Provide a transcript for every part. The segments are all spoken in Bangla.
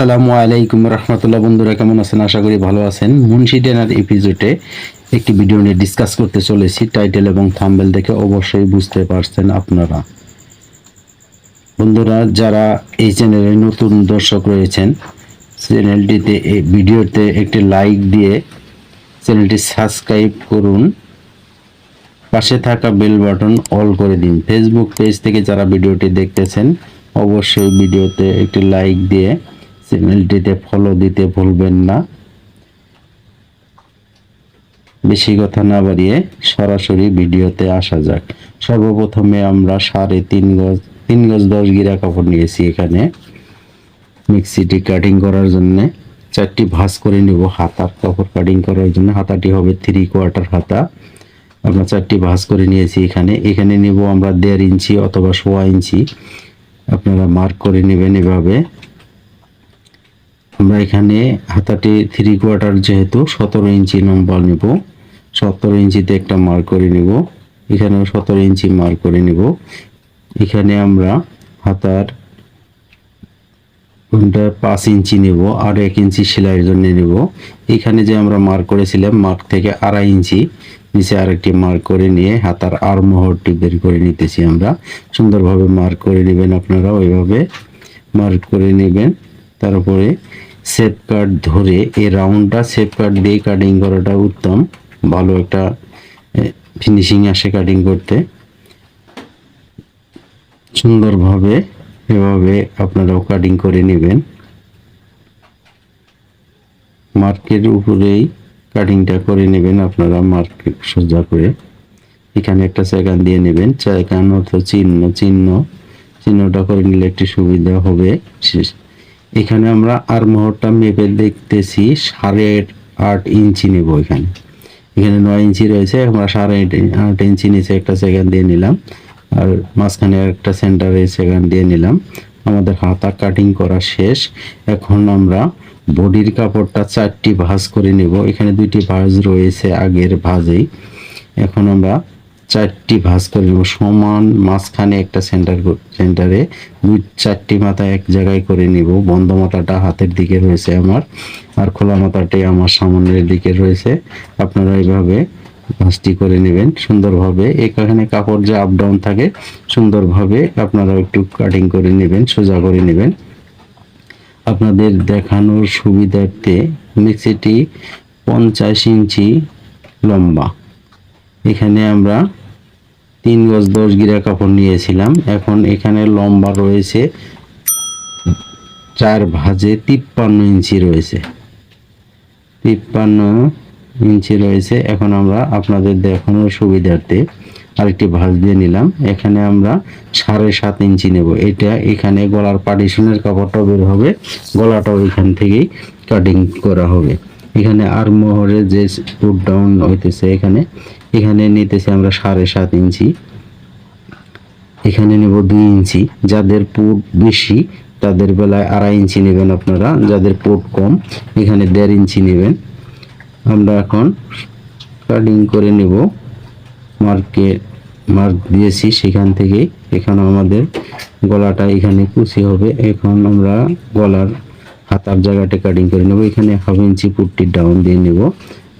আসসালামু আলাইকুম রহমতুল্লাহ। বন্ধুরা, কেমন আছেন? আশা করি ভালো আছেন। মুন্সি ডেনার এপিসোডে একটি ভিডিও নিয়ে ডিসকাস করতে চলেছি। টাইটেল এবং থাম্বেল দেখে অবশ্যই বুঝতে পারছেন আপনারা। বন্ধুরা, যারা এই চ্যানেলে নতুন দর্শক রয়েছেন চ্যানেলটিতে এই ভিডিওতে একটি লাইক দিয়ে চ্যানেলটি সাবস্ক্রাইব করুন। পাশে থাকা বেল বাটন অল করে দিন। ফেসবুক পেজ থেকে যারা ভিডিওটি দেখতেছেন, অবশ্যই ভিডিওতে একটি লাইক দিয়ে চ্যানেলটিতে ফলো দিতে ভুলবেন না। বেশি কথা না বাড়িয়ে সরাসরি ভিডিওতে আসা যাক। সর্বপ্রথমে আমরা সাড়ে তিন গজ তিন গজ দশ গিরা কাপড় নিয়েছি এখানে। মিক্সিটি কাটিং করার জন্য চারটি ভাঁজ করে নেব। হাতার কাপড় কাটিং করার জন্য হাতাটি হবে থ্রি কোয়ার্টার হাতা। আমরা চারটি ভাঁজ করে নিয়েছি এখানে। এখানে নেব আমরা দেড় ইঞ্চি অথবা সোয়া ইঞ্চি। আপনারা মার্ক করে নেবেন এভাবে। আমরা এখানে হাতাটি থ্রি কোয়ার্টার যেহেতু সতেরো ইঞ্চি লম্বা নেব। সতেরো ইঞ্চিতে একটা মার্ক করে নেব। এখানেও সতেরো ইঞ্চি মার্ক করে নেব। এখানে আমরা হাতার পাঁচ ইঞ্চি নেব, আর এক ইঞ্চি সেলাইয়ের জন্য নেব। এখানে যে আমরা মার্ক করেছিলাম মার্ক থেকে আড়াই ইঞ্চি নিচে আরেকটি মার্ক করে নিয়ে হাতার আর মোহরটি বের করে নিতেছি আমরা। সুন্দরভাবে মার্ক করে নেবেন আপনারা, ওইভাবে মার্ক করে নেবেন। তারপরে কাট ধরে এই রাউন্ডটা কাট দিয়ে কাটিং করাটা উত্তম। ভালো একটা ফিনিশিং আসে কাটিং করতে। সুন্দরভাবে এভাবে আপনারাও কাটিং করে নেবেন। মার্কের উপরেই কাটিংটা করে নেবেন আপনারা মার্কেট সোজা করে। এখানে একটা সেকান দিয়ে নেবেন। সেকান অর্থ চিহ্ন চিহ্ন। চিহ্নটা করে নিলে একটি সুবিধা হবে। এখানে আমরা আর মোহরটা মেপে দেখতেছি সাড়ে আট ইঞ্চি নেব এখানে। এখানে নয় ইঞ্চি রয়েছে, আমরা সাড়ে আট ইঞ্চি নিচে একটা সেকেন্ড দিয়ে নিলাম। আর মাঝখানে একটা সেন্টারে সেকেন্ড দিয়ে নিলাম। আমাদের হাতা কাটিং করা শেষ। এখন আমরা বডির কাপড়টা চারটি ভাঁজ করে নেব। এখানে দুইটি ভাঁজ রয়েছে আগের ভাঁজেই। এখন আমরা চারটি ভাঁজ করে নেব সমান মাঝখানে একটা সেন্টার সেন্টারে দুই চারটি মাথা এক জায়গায় করে নিব। বন্ধ মাথাটা হাতের দিকে রয়েছে আমার, আর খোলা মাথাটি আমার সামনের দিকে রয়েছে। আপনারা এইভাবে ভাঁজটি করে নেবেন সুন্দরভাবে। এখানে কাপড় যে আপ ডাউন থাকে, সুন্দরভাবে আপনারা একটু কাটিং করে নেবেন, সোজা করে নেবেন। আপনাদের দেখানোর সুবিধার্থে মিক্সিটি পঞ্চাশ ইঞ্চি লম্বা। এখানে আমরা তিন গজ দশ গিরা কাপড় নিয়েছিলাম। এখন এখানে লম্বা রয়েছে চার ভাজে তিপ্পান্ন ইঞ্চি রয়েছে। তিপ্পান্ন ইঞ্চি রয়েছে। এখন আমরা আপনাদের দেখানোর সুবিধার্থে আরেকটি ভাঁজ দিয়ে নিলাম। এখানে আমরা সাড়ে সাত ইঞ্চি নেব। এটা এখানে গলার পার্টিশনের কাপড়টাও বের হবে। গলাটাও এখান থেকেই কাটিং করা হবে। এখানে আর মোহরে যে পুট ডাউন হইতেছে এখানে এখানে নিতেছি আমরা সাড়ে সাত ইঞ্চি। এখানে নেব দুই ইঞ্চি। যাদের পুট বেশি, তাদের বেলায় আড়াই ইঞ্চি নেবেন আপনারা। যাদের পুট কম, এখানে দেড় ইঞ্চি নেবেন। আমরা এখন কাটিং করে নেব। মার্কে মার্ক দিয়েছি সেখান থেকে। এখানে আমাদের গলাটা এখানে কুচি হবে। এখন আমরা গলার হাতার জায়গাটা কাটিং করে নেব। এখানে হাফ ইঞ্চি পুটটি ডাউন দিয়ে নেব।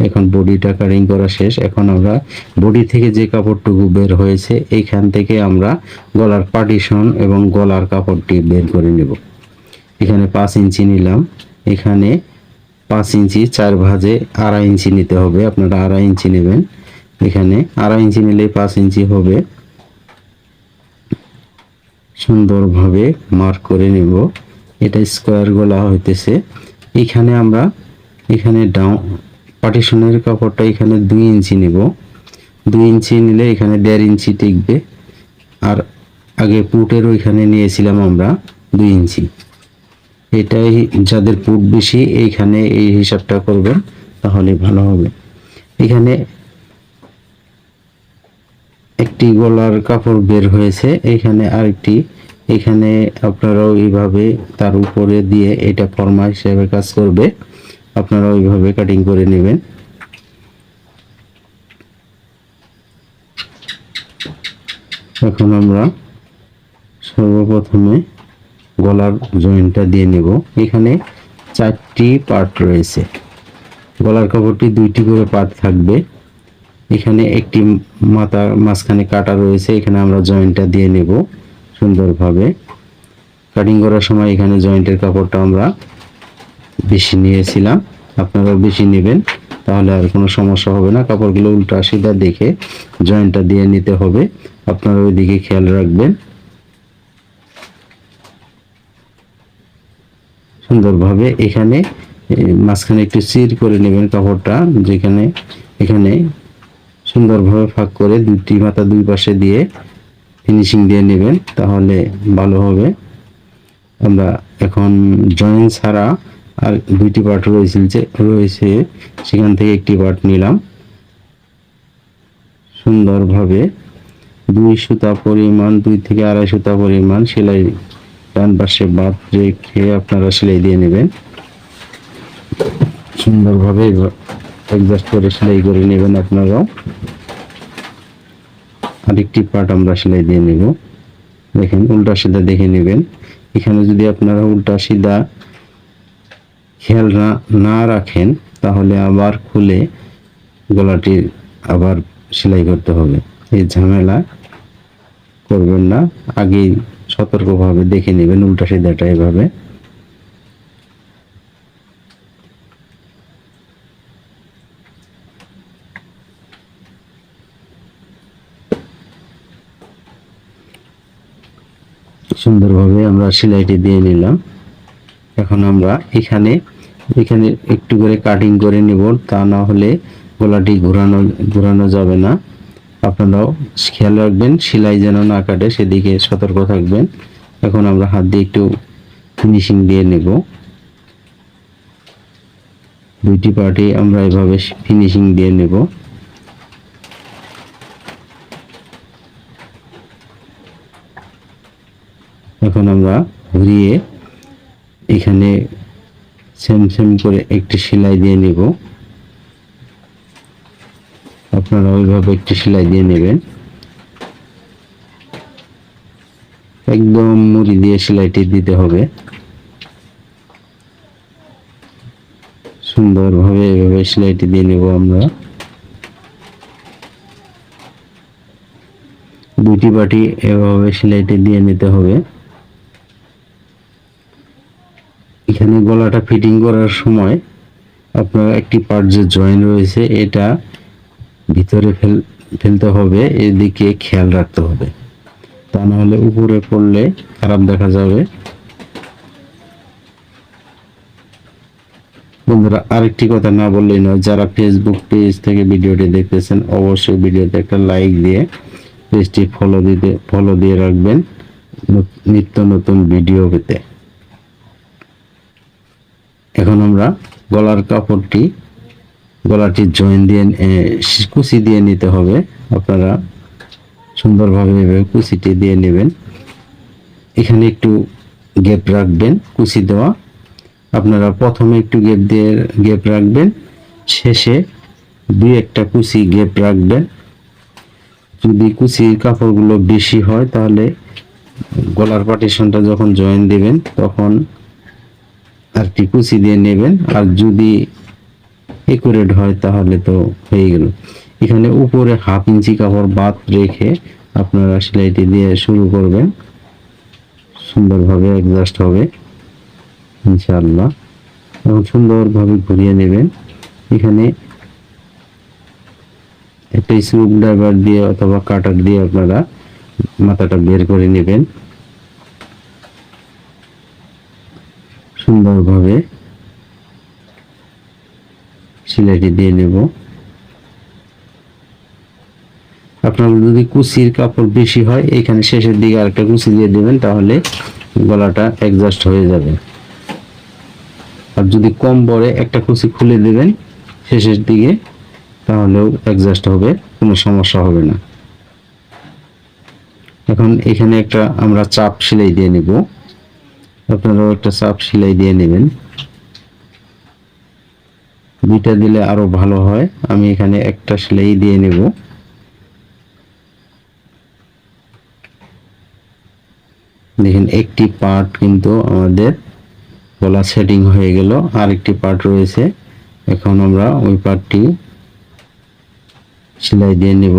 এখন বডিটা কাটিং করা শেষ। এখন আমরা বডি থেকে যে কাপড়টুকু বের হয়েছে, এইখান থেকে আমরা গলার পার্টিশন এবং গলার কাপড়টি বের করে নেব। এখানে পাঁচ ইঞ্চি নিলাম। এখানে পাঁচ ইঞ্চি চার ভাজে আড়াই ইঞ্চি নিতে হবে। আপনারা আড়াই ইঞ্চি নেবেন। এখানে আড়াই ইঞ্চি নিলে পাঁচ ইঞ্চি হবে। সুন্দরভাবে মার্ক করে নেব। এটা স্কোয়ার গলা হইতেছে। এখানে আমরা, এখানে ডাউন পার্টিশনের কাপড়টা এখানে দুই ইঞ্চি নেব। দুই ইঞ্চি নিলে এখানে দেড় ইঞ্চি টিকবে। আর আগে পুটের ওইখানে নিয়েছিলাম আমরা দুই ইঞ্চি। এটাই যাদের পুট বেশি, এইখানে এই হিসাবটা করবেন, তাহলে ভালো হবে। এখানে একটি গলার কাপড় বের হয়েছে। এখানে আরেকটি। এখানে আপনারাও এইভাবে তার উপরে দিয়ে এটা ফর্মা হিসেবে কাজ করবে। আপনারা ওইভাবে কাটিং করে নেবেন। এখন আমরা সর্বপ্রথমে গলার জয়েন্টটা দিয়ে নেব। এখানে চারটি পার্ট রয়েছে। গলার কাপড়টি দুইটি করে পার্ট থাকবে। এখানে একটি মাথার মাঝখানে কাটা রয়েছে, এখানে আমরা জয়েন্টটা দিয়ে নেব সুন্দরভাবে। কাটিং করার সময় এখানে জয়েন্টের কাপড়টা আমরা বেশি নিয়েছিলাম, আপনারাও বেশি নেবেন, তাহলে আর কোনো সমস্যা হবে না। কাপড়গুলো উল্টা সিধা দেখে জয়েন্টটা দিয়ে নিতে হবে, আপনারা ওইদিকে খেয়াল রাখবেন। সুন্দরভাবে এখানে মাঝখানে একটু চির করে নেবেন কাপড়টা, যেখানে, এখানে সুন্দরভাবে ফাঁক করে দুটি মাথা দুই পাশে দিয়ে ফিনিশিং দিয়ে নেবেন, তাহলে ভালো হবে। আমরা এখন জয়েন ছাড়া আর দুইটি পার্ট রয়েছে রয়েছে সেখান থেকে একটি পার্ট নিলাম। সুন্দরভাবে দুই সুতা পরিমাণ, দুই থেকে আড়াই সুতা পরিমাণ সেলাই ডান পাশে বাদ রেখে আপনারা সেলাই দিয়ে নেবেন। সুন্দরভাবে অ্যাডজাস্ট করে সেলাই করে নেবেন আপনারাও। আরেকটি পার্ট আমরা সেলাই দিয়ে নেব। দেখেন, উল্টা সিধা দেখে নেবেন। এখানে যদি আপনারা উল্টা সিধা খেয়াল না রাখেন, তাহলে আবার খুলে গলাটি আবার সেলাই করতে হবে। এই ঝামেলা করবেন না, আগেই সতর্কভাবে দেখে নেবেন উল্টা সিধাটা এভাবে। সুন্দরভাবে আমরা সেলাইটি দিয়ে নিলাম। এখন আমরা এখানে এখানে একটু করে কাটিং করে নিব, তা না হলে গলাটি ঘোরানো ঘোরানো যাবে না। আপনারাও খেয়াল রাখবেন, সেলাই যেন না কাটে, সেদিকে সতর্ক থাকবেন। এখন আমরা হাত দিয়ে একটু ফিনিশিং দিয়ে নেব। দুইটি পার্টি আমরা এভাবে ফিনিশিং দিয়ে নেব। এখন আমরা ঘুরিয়ে এখানে সেম সেম করে একটি সেলাই দিয়ে নিব। আপনারা ওইভাবে একটি সেলাই দিয়ে নেবেন। একদম মুড়ি দিয়ে সেলাইটি দিতে হবে। সুন্দরভাবে এভাবে সেলাইটি দিয়ে নেব আমরা। দুটি বাটি এভাবে সেলাইটি দিয়ে নিতে হবে। এখানে গলাটা ফিটিং করার সময় আপনার একটি পার্ট যে জয়েন রয়েছে, এটা ভিতরে ফেল, ফেলতে হবে, এদিকে খেয়াল রাখতে হবে। তা না হলে উপরে পড়লে খারাপ দেখা যাবে। বন্ধুরা, আরেকটি কথা না বললেই নয়, যারা ফেসবুক পেজ থেকে ভিডিওটি দেখতেছেন, অবশ্যই ভিডিওতে একটা লাইক দিয়ে পেজটি ফলো দিতে ফলো দিয়ে রাখবেন নিত্য নতুন ভিডিও পেতে। এখন আমরা গলার কাপড়টি, গলাটি জয়েন দিয়ে কুচি দিয়ে নিতে হবে। আপনারা সুন্দরভাবে এভাবে কুচিটি দিয়ে নেবেন। এখানে একটু গ্যাপ রাখবেন, কুচি দেওয়া। আপনারা প্রথমে একটু গ্যাপ দিয়ে গ্যাপ রাখবেন। শেষে দুই একটা কুচি গ্যাপ রাখবেন। যদি কুচির কাপড়গুলো বেশি হয়, তাহলে গলার পার্টিশনটা যখন জয়েন দিবেন, তখন আর কি কুচি দিয়ে নেবেন, আর যদি একুরেট হয় তাহলে তো হয়ে গেল। এখানে উপরে হাফ ইঞ্চি কাপড় বাদ রেখে আপনারা সেলাইটি দিয়ে শুরু করবেন। সুন্দরভাবে অ্যাডজাস্ট হবে, ইনশাআল্লাহ। এবং সুন্দরভাবে ঘুরিয়ে নেবেন। এখানে একটা স্ক্রু ড্রাইভার দিয়ে অথবা কাটার দিয়ে আপনারা মাথাটা বের করে নেবেন। সুন্দরভাবে সেলাইটি দিয়ে নেব। আপনার যদি কুচির কাপড় বেশি হয়, এখানে শেষের দিকে আরেকটা কুচি দিয়ে দেবেন, তাহলে গলাটা অ্যাডজাস্ট হয়ে যাবে। আর যদি কম পড়ে, একটা কুচি খুলে দেবেন শেষের দিকে, তাহলেও অ্যাডজাস্ট হবে, কোনো সমস্যা হবে না। এখন এখানে একটা আমরা চাপ সেলাই দিয়ে নেব। আপনারাও একটা চাপ সেলাই দিয়ে নেবেন। দুইটা দিলে আরও ভালো হয়। আমি এখানে একটা সেলাই দিয়ে নেব। দেখেন একটি পার্ট কিন্তু আমাদের গলা সেটিং হয়ে গেল আর একটি পার্ট রয়েছে। এখন আমরা ওই পার্টটি সেলাই দিয়ে নেব।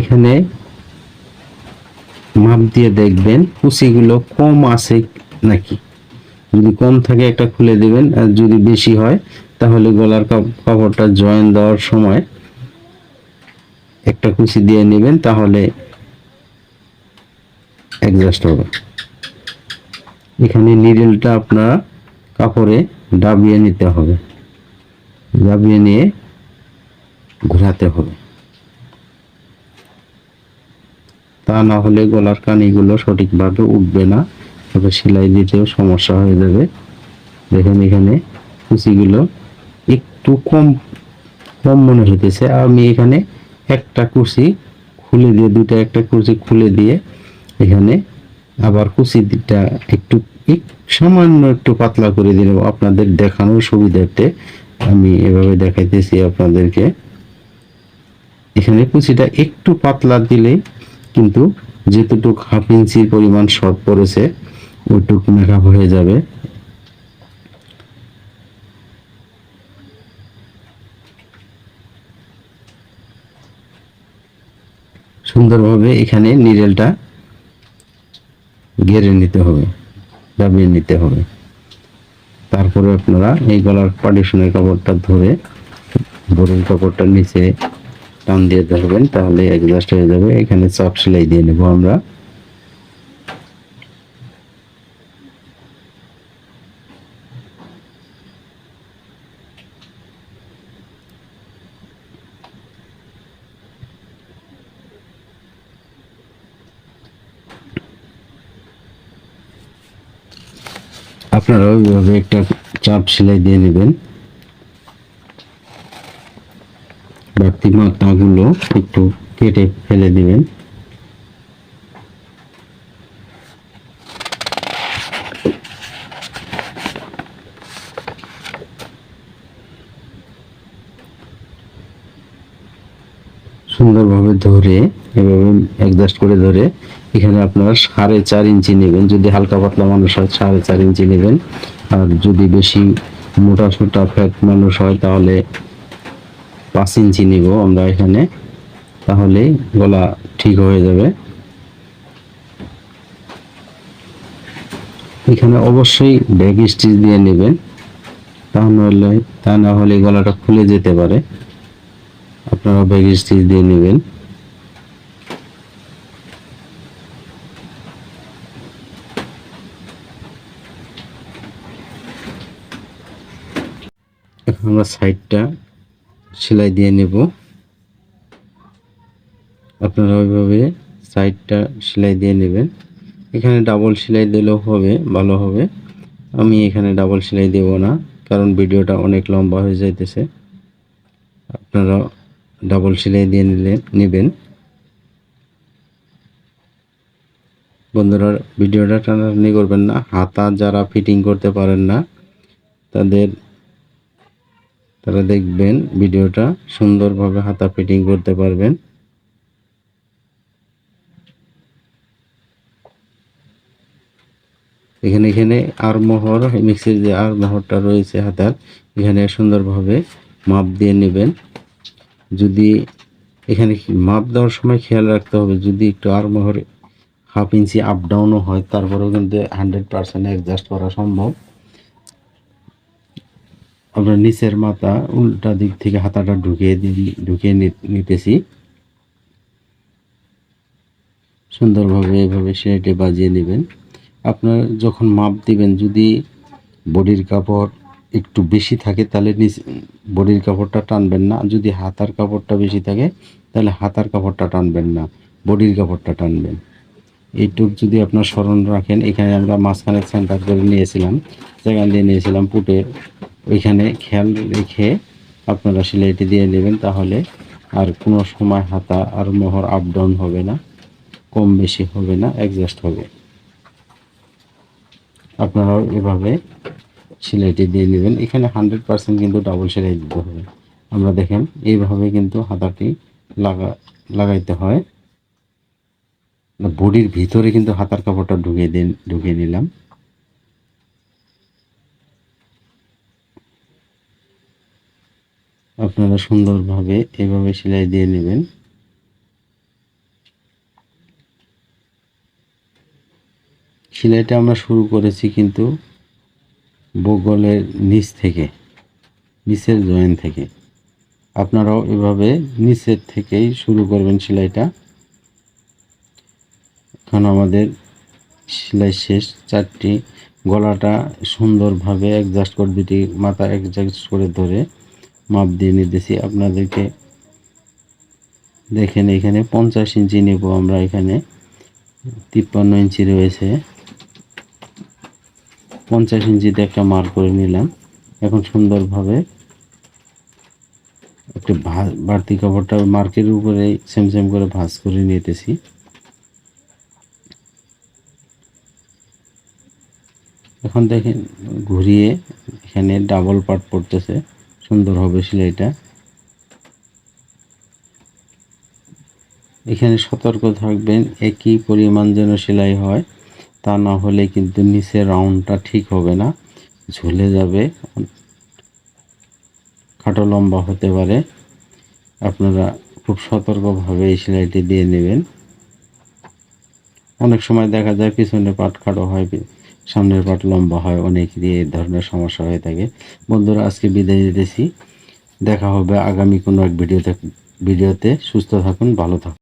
এখানে মাপ দিয়ে দেখবেন কুচিগুলো কম আছে নাকি। যদি কম থাকে একটা খুলে দেবেন, আর যদি বেশি হয়, তাহলে গলার কাপ- কাপড়টা জয়েন দেওয়ার সময় একটা কুচি দিয়ে নেবেন, তাহলে অ্যাডজাস্ট হবে। এখানে নিডেলটা আপনারা কাপড়ে ডাবিয়ে নিতে হবে। ডাবিয়ে নিয়ে ঘোরাতে হবে। তা না হলে গলার কানিগুলো সঠিকভাবে উঠবে না। তবে সেলাই দিতেও সমস্যা হয়ে যাবে। দেখেন এখানে কুচিগুলো একটু কম কম মনে হইতেছে। আমি এখানে একটা কুচি খুলে দিয়ে দুটা একটা কুচি খুলে দিয়ে এখানে আবার কুচিটা একটু, এক- সামান্য একটু পাতলা করে দিলাম আপনাদের দেখানোর সুবিধার্থে আমি এভাবে দেখাইতেছি আপনাদেরকে। এখানে কুচিটা একটু পাতলা দিলেই কিন্তু যেতটুক হাফ ইঞ্চির পরিমাণ শর্ট পড়েছে, ওইটুক মেকআপ হয়ে যাবে। সুন্দরভাবে এখানে নিডেলটা গেড়ে নিতে হবে, দাবিয়ে নিতে হবে। তারপরে আপনারা এই গলার পার্টিশনের কাপড়টা ধরে বোরের কাপড়টা নিচে টান দিয়ে ধরবেন, তাহলে অ্যাডজাস্ট হয়ে যাবে। এখানে চাপ সেলাই দিয়ে নেব আমরা। আপনারা ওইভাবে একটা চাপ সেলাই দিয়ে নেবেন। বাড়তি মাথাগুলো একটু কেটে ফেলে দিবেন। সুন্দরভাবে ধরে এভাবে অ্যাডজাস্ট করে ধরে এখানে আপনার সাড়ে চার ইঞ্চি নেবেন। যদি হালকা পাতলা মানুষ হয়, সাড়ে চার ইঞ্চি নেবেন। আর যদি বেশি মোটা সোটা ফ্যাট মানুষ হয়, তাহলে পাঁচ ইঞ্চি নিব আমরা এখানে, তাহলে গলা ঠিক হয়ে যাবে। এখানে অবশ্যই ব্যাগ স্টিচ দিয়ে নেবেন, তা নাহলে তা না হলে গলাটা খুলে যেতে পারে। আপনারা ব্যাগ স্টিচ দিয়ে নেবেন। আমরা সাইডটা সেলাই দিয়ে নেব। আপনারা ওইভাবে সাইডটা সেলাই দিয়ে নেবেন। এখানে ডাবল সেলাই দিলেও হবে, ভালো হবে। আমি এখানে ডাবল সেলাই দেব না, কারণ ভিডিওটা অনেক লম্বা হয়ে যাইতেছে। আপনারা ডাবল সেলাই দিয়ে নিলে, নেবেন। বন্ধুরা, ভিডিওটা টানাটানি করবেন না। হাতা যারা ফিটিং করতে পারেন না, তাদের তারা দেখবেন ভিডিওটা সুন্দরভাবে হাতা ফিটিং করতে পারবেন। এখানে এখানে আর মোহর মিক্সির যে আর মোহরটা রয়েছে হাতার, এখানে সুন্দরভাবে মাপ দিয়ে নেবেন। যদি এখানে মাপ দেওয়ার সময় খেয়াল রাখতে হবে, যদি একটু আর মোহর হাফ ইঞ্চি আপ ডাউনও হয়, তারপরেও কিন্তু হান্ড্রেড পার্সেন্ট অ্যাডজাস্ট করা সম্ভব। আমরা নিচের মাথা উল্টা দিক থেকে হাতাটা ঢুকিয়ে ঢুকিয়ে নিতেছি। সুন্দরভাবে এভাবে সেটে বাজিয়ে নেবেন। আপনার যখন মাপ দিবেন, যদি বডির কাপড় একটু বেশি থাকে, তাহলে নিচ বডির কাপড়টা টানবেন না। যদি হাতার কাপড়টা বেশি থাকে, তাহলে হাতার কাপড়টা টানবেন না। বডির কাপড়টা টানবেন। এইটুক যদি আপনার স্মরণ রাখেন, এখানে আমরা মাঝখানে সেন্টার করে নিয়েছিলাম, সেখান দিয়ে নিয়েছিলাম পুটের ওইখানে খেয়াল রেখে আপনারা সেলাইটি দিয়ে নেবেন, তাহলে আর কোনো সময় হাতা আর মোহর আপ ডাউন হবে না, কম বেশি হবে না অ্যাডজাস্ট হবে। আপনারাও এভাবে সেলাইটি দিয়ে নেবেন। এখানে হান্ড্রেড পার্সেন্ট কিন্তু ডাবল সেলাই দিতে হবে। আমরা দেখেন, এইভাবে কিন্তু হাতাটি লাগা লাগাইতে হয়। বডির ভিতরে কিন্তু হাতার কাপড়টা ঢুকিয়ে দিন, ঢুকিয়ে নিলাম। আপনারা সুন্দরভাবে এভাবে সেলাই দিয়ে নেবেন। সেলাইটা আমরা শুরু করেছি কিন্তু বগলের নিচ থেকে, নিচের জয়েন থেকে। আপনারাও এভাবে নিচের থেকেই শুরু করবেন সেলাইটা। এখন আমাদের সেলাই শেষ, চারটি গলাটা সুন্দরভাবে অ্যাডজাস্ট করে দুটি মাথা অ্যাডজাস্ট করে ধরে মাপ দিয়ে নিতেছি। আপনাদেরকে দেখেন এখানে পঞ্চাশ ইঞ্চি নেব আমরা এখানে, তিপ্পান্ন ইঞ্চি রয়েছে। পঞ্চাশ ইঞ্চিতে একটা মার করে নিলাম। এখন সুন্দরভাবে একটা ভা- বাড়তি কাপড়টা মার্কের উপরে সেম সেম করে ভাঁজ করে নিতেছি। এখন দেখেন, ঘুরিয়ে এখানে ডাবল পার্ট পড়তেছে। সুন্দর হবে সেলাইটা। এখানে সতর্ক থাকবেন, একই পরিমাণ যেন সেলাই হয়, তা না হলে কিন্তু নিচের রাউন্ডটা ঠিক হবে না, ঝুলে যাবে, খাটো লম্বা হতে পারে। আপনারা খুব সতর্কভাবে এই সেলাইটি দিয়ে নেবেন। অনেক সময় দেখা যায় পিছনে পাট খাটো হয় সামনের পাট লম্বা হয় অনেকেরই এই ধরনের সমস্যা হয়ে থাকে। বন্ধুরা, আজকে বিদায় দিতেছি দেখা হবে আগামী কোনো এক ভিডিওতে ভিডিওতে। সুস্থ থাকুন, ভালো থাকুন।